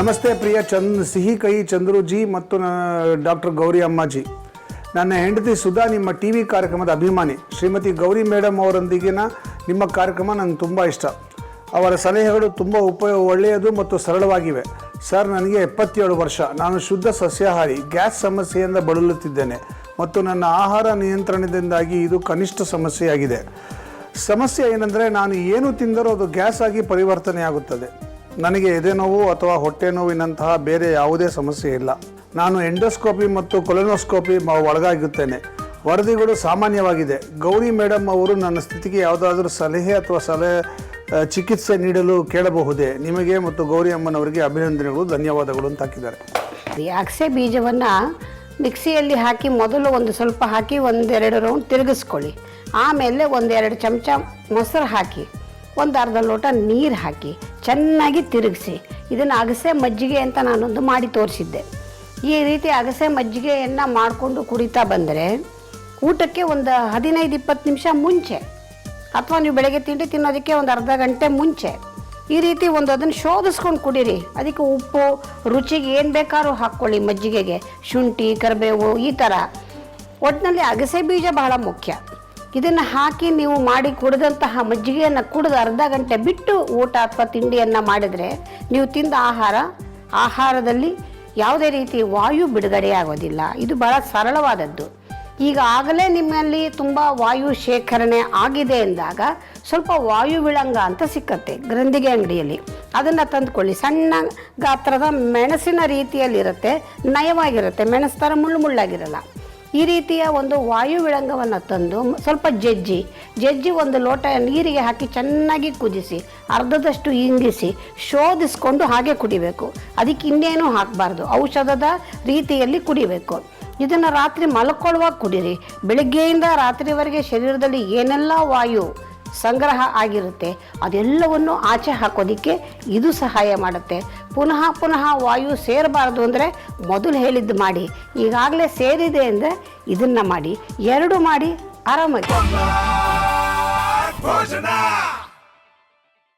ನಮಸ್ತೆ ಪ್ರಿಯ ಚಂದ್, ಸಿಹಿ ಕೈ ಚಂದ್ರುಜಿ ಮತ್ತು ಡಾಕ್ಟರ್ ಗೌರಿ ಅಮ್ಮಾಜಿ. ನನ್ನ ಹೆಂಡತಿ ಸುಧಾ ನಿಮ್ಮ ಟಿ ವಿ ಕಾರ್ಯಕ್ರಮದ ಅಭಿಮಾನಿ. ಶ್ರೀಮತಿ ಗೌರಿ ಮೇಡಮ್ ಅವರೊಂದಿಗಿನ ನಿಮ್ಮ ಕಾರ್ಯಕ್ರಮ ನಂಗೆ ತುಂಬ ಇಷ್ಟ. ಅವರ ಸಲಹೆಗಳು ತುಂಬ ಉಪಯೋಗ ಒಳ್ಳೆಯದು ಮತ್ತು ಸರಳವಾಗಿವೆ. ಸರ್, ನನಗೆ ಎಪ್ಪತ್ತೇಳು ವರ್ಷ. ನಾನು ಶುದ್ಧ ಸಸ್ಯಾಹಾರಿ, ಗ್ಯಾಸ್ ಸಮಸ್ಯೆಯಿಂದ ಬಳಲುತ್ತಿದ್ದೇನೆ ಮತ್ತು ನನ್ನ ಆಹಾರ ನಿಯಂತ್ರಣದಿಂದಾಗಿ ಇದು ಕನಿಷ್ಠ ಸಮಸ್ಯೆಯಾಗಿದೆ. ಸಮಸ್ಯೆ ಏನಂದರೆ ನಾನು ಏನು ತಿಂದರೂ ಅದು ಗ್ಯಾಸ್ ಆಗಿ ಪರಿವರ್ತನೆಯಾಗುತ್ತದೆ. ನನಗೆ ಎದೆ ನೋವು ಅಥವಾ ಹೊಟ್ಟೆ ನೋವಿನಂತಹ ಬೇರೆ ಯಾವುದೇ ಸಮಸ್ಯೆ ಇಲ್ಲ. ನಾನು ಎಂಡೋಸ್ಕೋಪಿ ಮತ್ತು ಕೊಲೊನೋಸ್ಕೋಪಿ ಒಳಗಾಗುತ್ತೇನೆ ವರದಿಗಳು ಸಾಮಾನ್ಯವಾಗಿದೆ. ಗೌರಿ ಮೇಡಮ್ ಅವರು ನನ್ನ ಸ್ಥಿತಿಗೆ ಯಾವುದಾದ್ರೂ ಸಲಹೆ ಅಥವಾ ಸಲಹೆ ಚಿಕಿತ್ಸೆ ನೀಡಲು ಕೇಳಬಹುದೇ? ನಿಮಗೆ ಮತ್ತು ಗೌರಿ ಅಮ್ಮನವರಿಗೆ ಅಭಿನಂದನೆಗಳು, ಧನ್ಯವಾದಗಳು ಅಂತ ಹಾಕಿದ್ದಾರೆ. ಅಗಸೆ ಬೀಜವನ್ನು ಮಿಕ್ಸಿಯಲ್ಲಿ ಹಾಕಿ ಮೊದಲು ಒಂದು ಸ್ವಲ್ಪ ಹಾಕಿ ಒಂದೆರಡು ರೌಂಡ್ ತಿರುಗಿಸ್ಕೊಳ್ಳಿ. ಆಮೇಲೆ ಒಂದೆರಡು ಚಮಚ ಮೊಸರು ಹಾಕಿ ಒಂದು ಅರ್ಧ ಲೋಟ ನೀರು ಹಾಕಿ. ಚೆನ್ನಾಗಿ ತಿರುಗಿಸಿ. ಇದನ್ನು ಅಗಸೆ ಮಜ್ಜಿಗೆ ಅಂತ ನಾನೊಂದು ಮಾಡಿ ತೋರಿಸಿದ್ದೆ. ಈ ರೀತಿ ಅಗಸೆ ಮಜ್ಜಿಗೆಯನ್ನು ಮಾಡಿಕೊಂಡು ಕುಡಿತಾ ಬಂದರೆ ಊಟಕ್ಕೆ ಒಂದು ಹದಿನೈದು ಇಪ್ಪತ್ತು ನಿಮಿಷ ಮುಂಚೆ, ಅಥವಾ ನೀವು ಬೆಳಗ್ಗೆ ತಿಂಡಿ ತಿನ್ನೋದಕ್ಕೆ ಒಂದು ಅರ್ಧ ಗಂಟೆ ಮುಂಚೆ, ಈ ರೀತಿ ಒಂದು ಅದನ್ನು ಶೋಧಿಸ್ಕೊಂಡು ಕುಡೀರಿ. ಅದಕ್ಕೆ ಉಪ್ಪು, ರುಚಿಗೆ ಏನು ಬೇಕಾದ್ರೂ ಹಾಕ್ಕೊಳ್ಳಿ ಮಜ್ಜಿಗೆಗೆ. ಶುಂಠಿ, ಕರಿಬೇವು, ಈ ಥರ ಒಟ್ಟಿನಲ್ಲಿ ಅಗಸೆ ಬೀಜ ಬಹಳ ಮುಖ್ಯ. ಇದನ್ನು ಹಾಕಿ ನೀವು ಮಾಡಿ ಕುಡಿದಂತಹ ಮಜ್ಜಿಗೆಯನ್ನು ಕುಡಿದು ಅರ್ಧ ಗಂಟೆ ಬಿಟ್ಟು ಊಟ ಅಥವಾ ತಿಂಡಿಯನ್ನು ಮಾಡಿದರೆ ನೀವು ತಿಂದ ಆಹಾರ, ಆಹಾರದಲ್ಲಿ ಯಾವುದೇ ರೀತಿ ವಾಯು ಬಿಡುಗಡೆ ಆಗೋದಿಲ್ಲ. ಇದು ಬಹಳ ಸರಳವಾದದ್ದು. ಈಗ ಆಗಲೇ ನಿಮ್ಮಲ್ಲಿ ತುಂಬ ವಾಯು ಶೇಖರಣೆ ಆಗಿದೆ ಎಂದಾಗ ಸ್ವಲ್ಪ ವಾಯು ವಿಳಂಗ ಅಂತ ಸಿಕ್ಕತ್ತೆ ಗ್ರಂಥಿಗೆ ಅಂಗಡಿಯಲ್ಲಿ. ಅದನ್ನು ತಂದುಕೊಳ್ಳಿ. ಸಣ್ಣ ಗಾತ್ರದ ಮೆಣಸಿನ ರೀತಿಯಲ್ಲಿರುತ್ತೆ, ನಯವಾಗಿರುತ್ತೆ ಮೆಣಸು ಥರ ಮುಳ್ಳು ಮುಳ್ಳಾಗಿರಲ್ಲ. ಈ ರೀತಿಯ ಒಂದು ವಾಯು ವಿಳಂಗವನ್ನು ತಂದು ಸ್ವಲ್ಪ ಜಜ್ಜಿ ಜಜ್ಜಿ ಒಂದು ಲೋಟ ನೀರಿಗೆ ಹಾಕಿ ಚೆನ್ನಾಗಿ ಕುದಿಸಿ, ಅರ್ಧದಷ್ಟು ಇಂಗಿಸಿ, ಶೋಧಿಸ್ಕೊಂಡು ಹಾಗೆ ಕುಡಿಬೇಕು. ಅದಕ್ಕೆ ಇನ್ನೇನು ಹಾಕಬಾರ್ದು. ಔಷಧದ ರೀತಿಯಲ್ಲಿ ಕುಡಿಬೇಕು. ಇದನ್ನು ರಾತ್ರಿ ಮಲ್ಕೊಳ್ಳುವಾಗ ಕುಡಿರಿ. ಬೆಳಗ್ಗೆಯಿಂದ ರಾತ್ರಿವರೆಗೆ ಶರೀರದಲ್ಲಿ ಏನೆಲ್ಲ ವಾಯು ಸಂಗ್ರಹ ಆಗಿರುತ್ತೆ. ಅದೆಲ್ಲವನ್ನು ಆಚೆ ಹಾಕೋದಕ್ಕೆ ಇದು ಸಹಾಯ ಮಾಡುತ್ತೆ. ಪುನಃ ಪುನಃ ವಾಯು ಸೇರಬಾರ್ದು ಅಂದರೆ ಮೊದಲು ಹೇಳಿದ್ದು ಮಾಡಿ. ಈಗಾಗಲೇ ಸೇರಿದೆ ಅಂದರೆ ಇದನ್ನು ಮಾಡಿ. ಎರಡು ಮಾಡಿ ಆರಾಮಾಗಿ.